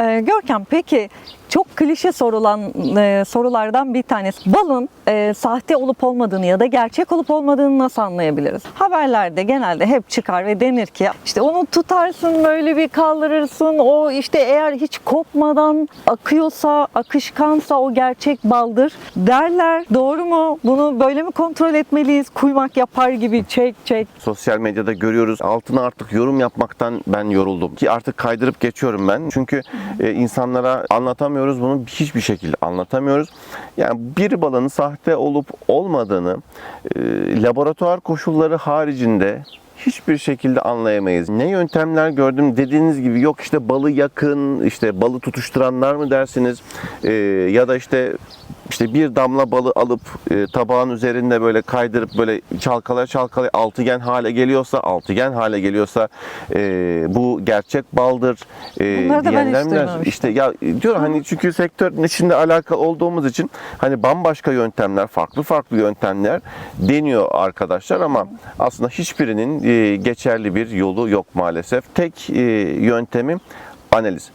Ee, Görkem peki çok klişe sorulan e, sorulardan bir tanesi. Balın e, sahte olup olmadığını ya da gerçek olup olmadığını nasıl anlayabiliriz? Haberlerde genelde hep çıkar ve denir ki işte onu tutarsın böyle bir kaldırırsın o işte eğer hiç kopmadan akıyorsa akışkansa o gerçek baldır derler. Doğru mu? Bunu böyle mi kontrol etmeliyiz? Kuymak yapar gibi çek çek. Sosyal medyada görüyoruz. Altına artık yorum yapmaktan ben yoruldum. Ki artık kaydırıp geçiyorum ben. Çünkü e, insanlara anlatamıyoruz bunu hiçbir şekilde anlatamıyoruz. Yani bir balın sahte olup olmadığını e, laboratuvar koşulları haricinde hiçbir şekilde anlayamayız. Ne yöntemler gördüm dediğiniz gibi yok işte balı yakın, işte balı tutuşturanlar mı dersiniz E, ya da işte işte bir damla balı alıp e, tabağın üzerinde böyle kaydırıp böyle çalkalaya çalkalaya altıgen hale geliyorsa altıgen hale geliyorsa e, bu gerçek baldır e, Bunları da ben hiç diyenler duymamıştım. İşte ya diyor hani çünkü sektörün içinde alakalı olduğumuz için hani bambaşka yöntemler, farklı farklı yöntemler deniyor arkadaşlar ama aslında hiçbirinin e, geçerli bir yolu yok maalesef. Tek e, yöntemi analiz.